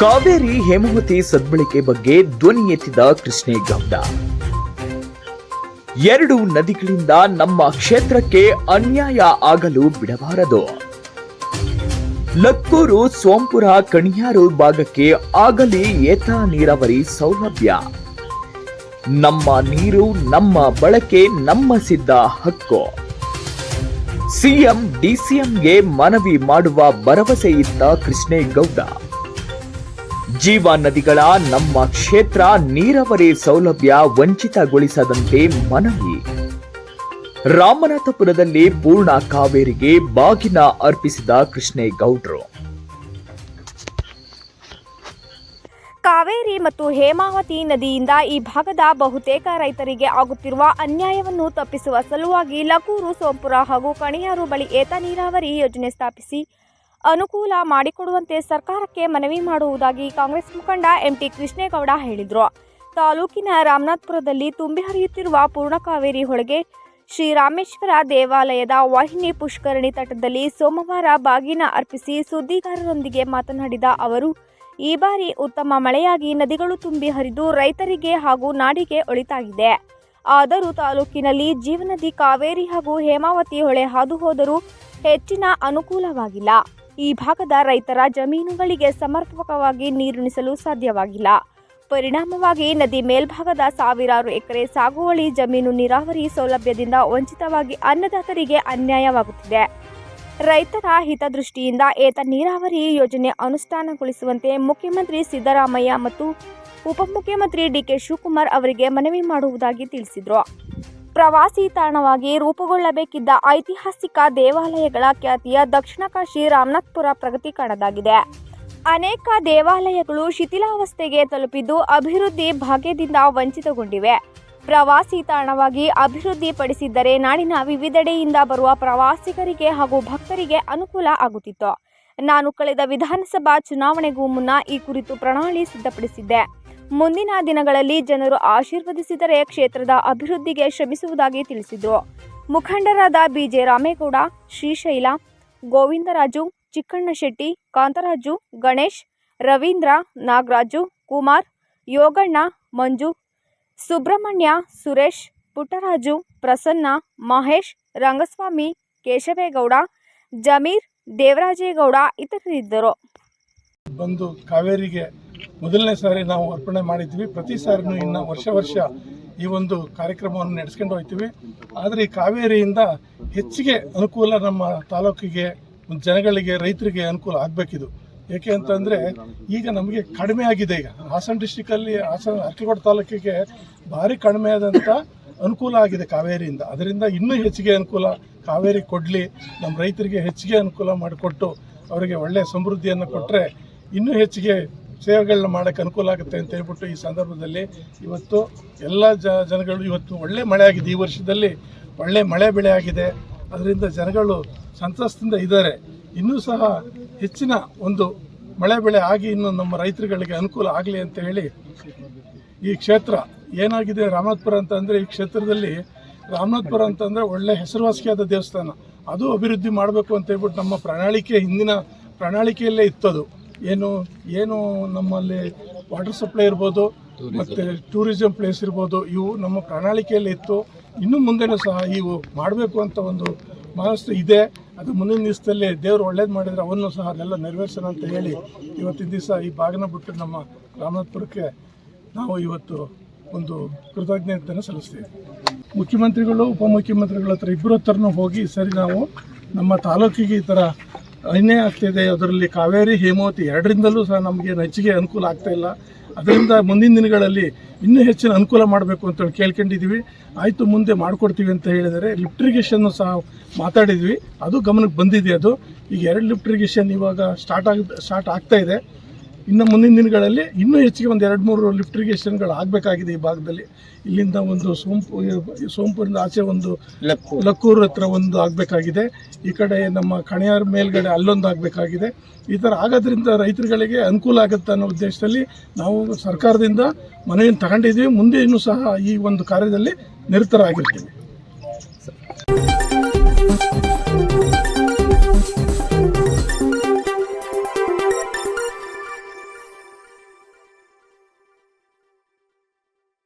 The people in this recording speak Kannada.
ಕಾವೇರಿ ಹೇಮಾವತಿ ಸದ್ಬಳಕೆ ಬಗ್ಗೆ ಧ್ವನಿ ಎತ್ತಿದ ಕೃಷ್ಣೇಗೌಡ ಎರಡು ನದಿಗಳಿಂದ ನಮ್ಮ ಕ್ಷೇತ್ರಕ್ಕೆ ಅನ್ಯಾಯ ಆಗಲು ಬಿಡಬಾರದು. ಲಕ್ಕೂರು ಸೋಂಪುರ ಕಣಿಯಾರು ಭಾಗಕ್ಕೆ ಆಗಲಿ ಏತ ನೀರಾವರಿ ಸೌಲಭ್ಯ. ನಮ್ಮ ನೀರು, ನಮ್ಮ ಬಳಕೆ, ನಮ್ಮ ಸಿದ್ಧ ಹಕ್ಕು. ಸಿಎಂ, ಡಿಸಿಎಂಗೆ ಮನವಿ ಮಾಡುವ ಭರವಸೆ ಇತ್ತ ಕೃಷ್ಣೇಗೌಡ ಜೀವ ನದಿಗಳ ನಮ್ಮ ಕ್ಷೇತ್ರ ನೀರಾವರಿ ಸೌಲಭ್ಯ ವಂಚಿತಗೊಳಿಸದಂತೆ ಮನವಿ. ರಾಮನಾಥಪುರದಲ್ಲಿ ಪೂರ್ಣ ಕಾವೇರಿಗೆ ಬಾಗಿನ ಅರ್ಪಿಸಿದ ಕೃಷ್ಣೇಗೌಡರು. ಕಾವೇರಿ ಮತ್ತು ಹೇಮಾವತಿ ನದಿಯಿಂದ ಈ ಭಾಗದ ಬಹುತೇಕ ರೈತರಿಗೆ ಆಗುತ್ತಿರುವ ಅನ್ಯಾಯವನ್ನು ತಪ್ಪಿಸುವ ಸಲುವಾಗಿ ಲಕೂರು, ಸೋಂಪುರ ಹಾಗೂ ಕಣಿಯಾರು ಬಳಿ ಏತ ನೀರಾವರಿ ಯೋಜನೆ ಸ್ಥಾಪಿಸಿ ಅನುಕೂಲ ಮಾಡಿಕೊಡುವಂತೆ ಸರ್ಕಾರಕ್ಕೆ ಮನವಿ ಮಾಡುವುದಾಗಿ ಕಾಂಗ್ರೆಸ್ ಮುಖಂಡ ಎಂಟಿ ಕೃಷ್ಣೇಗೌಡ ಹೇಳಿದರು. ತಾಲೂಕಿನ ರಾಮನಾಥ್ಪುರದಲ್ಲಿ ತುಂಬಿ ಹರಿಯುತ್ತಿರುವ ಪೂರ್ಣ ಕಾವೇರಿ ಹೊಳೆಗೆ ಶ್ರೀರಾಮೇಶ್ವರ ದೇವಾಲಯದ ವಾಹಿನಿ ಪುಷ್ಕರಣಿ ತಟದಲ್ಲಿ ಸೋಮವಾರ ಬಾಗಿನ ಅರ್ಪಿಸಿ ಸುದ್ದಿಗಾರರೊಂದಿಗೆ ಮಾತನಾಡಿದ ಅವರು, ಈ ಬಾರಿ ಉತ್ತಮ ಮಳೆಯಾಗಿ ನದಿಗಳು ತುಂಬಿ ಹರಿದು ರೈತರಿಗೆ ಹಾಗೂ ನಾಡಿಗೆ ಒಳಿತಾಗಿದೆ. ಆದರೂ ತಾಲೂಕಿನಲ್ಲಿ ಜೀವನದಿ ಕಾವೇರಿ ಹಾಗೂ ಹೇಮಾವತಿ ಹೊಳೆ ಹಾದು ಹೋದರೂ ಹೆಚ್ಚಿನ ಅನುಕೂಲವಾಗಿಲ್ಲ. ಈ ಭಾಗದ ರೈತರ ಜಮೀನುಗಳಿಗೆ ಸಮರ್ಪಕವಾಗಿ ನೀರುಣಿಸಲು ಸಾಧ್ಯವಾಗಿಲ್ಲ. ಪರಿಣಾಮವಾಗಿ ನದಿ ಮೇಲ್ಭಾಗದ ಸಾವಿರಾರು ಎಕರೆ ಸಾಗುವಳಿ ಜಮೀನು ನೀರಾವರಿ ಸೌಲಭ್ಯದಿಂದ ವಂಚಿತವಾಗಿ ಅನ್ನದಾತರಿಗೆ ಅನ್ಯಾಯವಾಗುತ್ತಿದೆ. ರೈತರ ಹಿತದೃಷ್ಟಿಯಿಂದ ಏತ ನೀರಾವರಿ ಯೋಜನೆ ಅನುಷ್ಠಾನಗೊಳಿಸುವಂತೆ ಮುಖ್ಯಮಂತ್ರಿ ಸಿದ್ದರಾಮಯ್ಯ ಮತ್ತು ಉಪಮುಖ್ಯಮಂತ್ರಿ ಡಿಕೆ ಶಿವಕುಮಾರ್ ಅವರಿಗೆ ಮನವಿ ಮಾಡುವುದಾಗಿ ತಿಳಿಸಿದರು. ಪ್ರವಾಸಿ ತಾಣವಾಗಿ ರೂಪುಗೊಳ್ಳಬೇಕಿದ್ದ ಐತಿಹಾಸಿಕ ದೇವಾಲಯಗಳ ಖ್ಯಾತಿಯ ದಕ್ಷಿಣ ಕಾಶಿ ರಾಮನಾಥ್ಪುರ ಪ್ರಗತಿ ಕಾಣದಾಗಿದೆ. ಅನೇಕ ದೇವಾಲಯಗಳು ಶಿಥಿಲಾವಸ್ಥೆಗೆ ತಲುಪಿದ್ದು ಅಭಿವೃದ್ಧಿ ಭಾಗ್ಯದಿಂದ ವಂಚಿತಗೊಂಡಿವೆ. ಪ್ರವಾಸಿ ತಾಣವಾಗಿ ಅಭಿವೃದ್ಧಿಪಡಿಸಿದ್ದರೆ ನಾಡಿನ ವಿವಿಧೆಡೆಯಿಂದ ಬರುವ ಪ್ರವಾಸಿಗರಿಗೆ ಹಾಗೂ ಭಕ್ತರಿಗೆ ಅನುಕೂಲ ಆಗುತ್ತಿತ್ತು. ನಾನು ಕಳೆದ ವಿಧಾನಸಭಾ ಚುನಾವಣೆಗೂ ಮುನ್ನ ಈ ಕುರಿತು ಪ್ರಣಾಳಿ ಸಿದ್ಧಪಡಿಸಿದ್ದೆ. ಮುಂದಿನ ದಿನಗಳಲ್ಲಿ ಜನರು ಆಶೀರ್ವದಿಸಿದರೆ ಕ್ಷೇತ್ರದ ಅಭಿವೃದ್ಧಿಗೆ ಶ್ರಮಿಸುವುದಾಗಿ ತಿಳಿಸಿದರು. ಮುಖಂಡರಾದ ಬಿಜೆ ರಾಮೇಗೌಡ, ಶ್ರೀಶೈಲ, ಗೋವಿಂದರಾಜು ಚಿಕ್ಕಣ್ಣ ಶೆಟ್ಟಿ ಕಾಂತರಾಜು, ಗಣೇಶ್, ರವೀಂದ್ರ, ನಾಗರಾಜು, ಕುಮಾರ್, ಯೋಗಣ್ಣ, ಮಂಜು, ಸುಬ್ರಹ್ಮಣ್ಯ, ಸುರೇಶ್, ಪುಟ್ಟರಾಜು, ಪ್ರಸನ್ನ, ಮಹೇಶ್, ರಂಗಸ್ವಾಮಿ, ಕೇಶವೇಗೌಡ, ಜಮೀರ್, ದೇವರಾಜೇಗೌಡ ಇತರರಿದ್ದರು. ಬಂದು ಕಾವೇರಿಗೆ ಮೊದಲನೇ ಸಾರಿ ನಾವು ಅರ್ಪಣೆ ಮಾಡಿದ್ವಿ. ಪ್ರತಿ ಸಾರಿನೂ ಇನ್ನು ವರ್ಷ ವರ್ಷ ಈ ಒಂದು ಕಾರ್ಯಕ್ರಮವನ್ನು ನಡೆಸ್ಕೊಂಡು ಹೋಗ್ತೀವಿ. ಆದರೆ ಈ ಕಾವೇರಿಯಿಂದ ಹೆಚ್ಚಿಗೆ ಅನುಕೂಲ ನಮ್ಮ ತಾಲೂಕಿಗೆ, ಜನಗಳಿಗೆ, ರೈತರಿಗೆ ಅನುಕೂಲ ಆಗಬೇಕಿದು. ಏಕೆ ಅಂತಂದರೆ ಈಗ ನಮಗೆ ಕಡಿಮೆ ಆಗಿದೆ ಈಗ. ಹಾಸನ ಡಿಸ್ಟಿಕಲ್ಲಿ ಹಾಸನ ಅರ್ಕಲಕೋಟೆ ತಾಲೂಕಿಗೆ ಭಾರಿ ಕಡಿಮೆ ಆದಂಥ ಅನುಕೂಲ ಆಗಿದೆ ಕಾವೇರಿಯಿಂದ. ಅದರಿಂದ ಇನ್ನೂ ಹೆಚ್ಚಿಗೆ ಅನುಕೂಲ ಕಾವೇರಿ ಕೊಡಲಿ ನಮ್ಮ ರೈತರಿಗೆ ಹೆಚ್ಚಿಗೆ ಅನುಕೂಲ ಮಾಡಿಕೊಟ್ಟು ಅವರಿಗೆ ಒಳ್ಳೆಯ ಸಮೃದ್ಧಿಯನ್ನು ಕೊಟ್ಟರೆ ಇನ್ನೂ ಹೆಚ್ಚಿಗೆ ಸೇವೆಗಳನ್ನ ಮಾಡೋಕ್ಕೆ ಅನುಕೂಲ ಆಗುತ್ತೆ ಅಂತ ಹೇಳ್ಬಿಟ್ಟು ಈ ಸಂದರ್ಭದಲ್ಲಿ ಇವತ್ತು ಎಲ್ಲ ಜನಗಳು ಇವತ್ತು ಒಳ್ಳೆ ಮಳೆ ಆಗಿದೆ. ಈ ವರ್ಷದಲ್ಲಿ ಒಳ್ಳೆ ಮಳೆ ಬೆಳೆ ಆಗಿದೆ. ಅದರಿಂದ ಜನಗಳು ಸಂತಸದಿಂದ ಇದ್ದಾರೆ. ಇನ್ನೂ ಸಹ ಹೆಚ್ಚಿನ ಒಂದು ಮಳೆ ಬೆಳೆ ಆಗಿ ಇನ್ನು ನಮ್ಮ ರೈತರುಗಳಿಗೆ ಅನುಕೂಲ ಆಗಲಿ ಅಂತ ಹೇಳಿ ಈ ಕ್ಷೇತ್ರ ಏನಾಗಿದೆ ರಾಮನಾಥ್ಪುರ ಅಂತ ಅಂದರೆ ಈ ಕ್ಷೇತ್ರದಲ್ಲಿ ರಾಮನಾಥ್ಪುರ ಅಂತಂದರೆ ಒಳ್ಳೆ ಹೆಸರುವಾಸಿಯಾದ ದೇವಸ್ಥಾನ. ಅದು ಅಭಿವೃದ್ಧಿ ಮಾಡಬೇಕು ಅಂತ ಹೇಳ್ಬಿಟ್ಟು ನಮ್ಮ ಪ್ರಣಾಳಿಕೆ ಹಿಂದಿನ ಪ್ರಣಾಳಿಕೆಯಲ್ಲೇ ಇತ್ತದು. ಏನು ಏನು ನಮ್ಮಲ್ಲಿ ವಾಟರ್ ಸಪ್ಲೈ ಇರ್ಬೋದು ಮತ್ತು ಟೂರಿಸಂ ಪ್ಲೇಸ್ ಇರ್ಬೋದು ಇವು ನಮ್ಮ ಪ್ರಣಾಳಿಕೆಯಲ್ಲಿ ಇತ್ತು. ಇನ್ನು ಮುಂದೆನೂ ಸಹ ಇವು ಮಾಡಬೇಕು ಅಂತ ಒಂದು ಮನಸ್ಸು ಇದೆ. ಅದು ಮುಂದಿನ ದಿವಸದಲ್ಲಿ ದೇವರು ಒಳ್ಳೇದು ಮಾಡಿದರೆ ಅವನ್ನು ಸಹ ಅದೆಲ್ಲ ನೆರವೇರಿಸೋಣ ಅಂತ ಹೇಳಿ ಇವತ್ತಿನ ದಿವಸ ಈ ಭಾಗನ ಬಿಟ್ಟು ನಮ್ಮ ರಾಮನಾಥ್ಪುರಕ್ಕೆ ನಾವು ಇವತ್ತು ಒಂದು ಕೃತಜ್ಞತೆಯನ್ನು ಸಲ್ಲಿಸ್ತೀವಿ. ಮುಖ್ಯಮಂತ್ರಿಗಳು ಉಪಮುಖ್ಯಮಂತ್ರಿಗಳ ಹತ್ರ ಇಬ್ಬರ ಹತ್ರನೂ ಹೋಗಿ ಸರಿ ನಾವು ನಮ್ಮ ತಾಲೂಕಿಗೆ ಈ ಥರ ಅನ್ಯಾಯ ಆಗ್ತಿದೆ. ಅದರಲ್ಲಿ ಕಾವೇರಿ, ಹೇಮಾವತಿ ಎರಡರಿಂದಲೂ ಸಹ ನಮಗೆ ಹೆಚ್ಚಿಗೆ ಅನುಕೂಲ ಆಗ್ತಾ ಇಲ್ಲ. ಅದರಿಂದ ಮುಂದಿನ ದಿನಗಳಲ್ಲಿ ಇನ್ನೂ ಹೆಚ್ಚಿನ ಅನುಕೂಲ ಮಾಡಬೇಕು ಅಂತೇಳಿ ಕೇಳ್ಕೊಂಡಿದ್ದೀವಿ ಆಯಿತು, ಮುಂದೆ ಮಾಡಿಕೊಡ್ತೀವಿ ಅಂತ ಹೇಳಿದರೆ ಲಿಫ್ಟ್ ಇರಿಗೇಷನ್ನು ಸಹ ಮಾತಾಡಿದ್ವಿ. ಅದು ಗಮನಕ್ಕೆ ಬಂದಿದೆ ಅದು. ಈಗ ಎರಡು ಲಿಫ್ಟ್ ಇರಿಗೇಷನ್ ಇವಾಗ ಸ್ಟಾರ್ಟ್ ಆಗ, ಸ್ಟಾರ್ಟ್ ಆಗ್ತಾ ಇದೆ. ಇನ್ನು ಮುಂದಿನ ದಿನಗಳಲ್ಲಿ ಇನ್ನೂ ಹೆಚ್ಚಿಗೆ ಒಂದು ಎರಡು ಮೂರು ಲಿಫ್ಟ್ ಇರಿಗೇಷನ್ಗಳು ಆಗಬೇಕಾಗಿದೆ ಈ ಭಾಗದಲ್ಲಿ. ಇಲ್ಲಿಂದ ಒಂದು ಸೋಂಪು ಸೋಂಪುರಿಂದ ಆಚೆ ಒಂದು ಲಕ್ಕೂರು. ಹತ್ರ ಒಂದು ಆಗಬೇಕಾಗಿದೆ. ಈ ಕಡೆ ನಮ್ಮ ಕಣಿಯಾರ ಮೇಲ್ಗಡೆ ಅಲ್ಲೊಂದು ಆಗಬೇಕಾಗಿದೆ. ಈ ಥರ ಆಗೋದ್ರಿಂದ ರೈತರುಗಳಿಗೆ ಅನುಕೂಲ ಆಗುತ್ತೆ ಅನ್ನೋ ಉದ್ದೇಶದಲ್ಲಿ ನಾವು ಸರ್ಕಾರದಿಂದ ಮನವಿಯನ್ನು ತಗೊಂಡಿದ್ದೀವಿ. ಮುಂದೆ ಇನ್ನೂ ಸಹ ಈ ಒಂದು ಕಾರ್ಯದಲ್ಲಿ ನಿರತರಾಗಿರ್ತೀವಿ.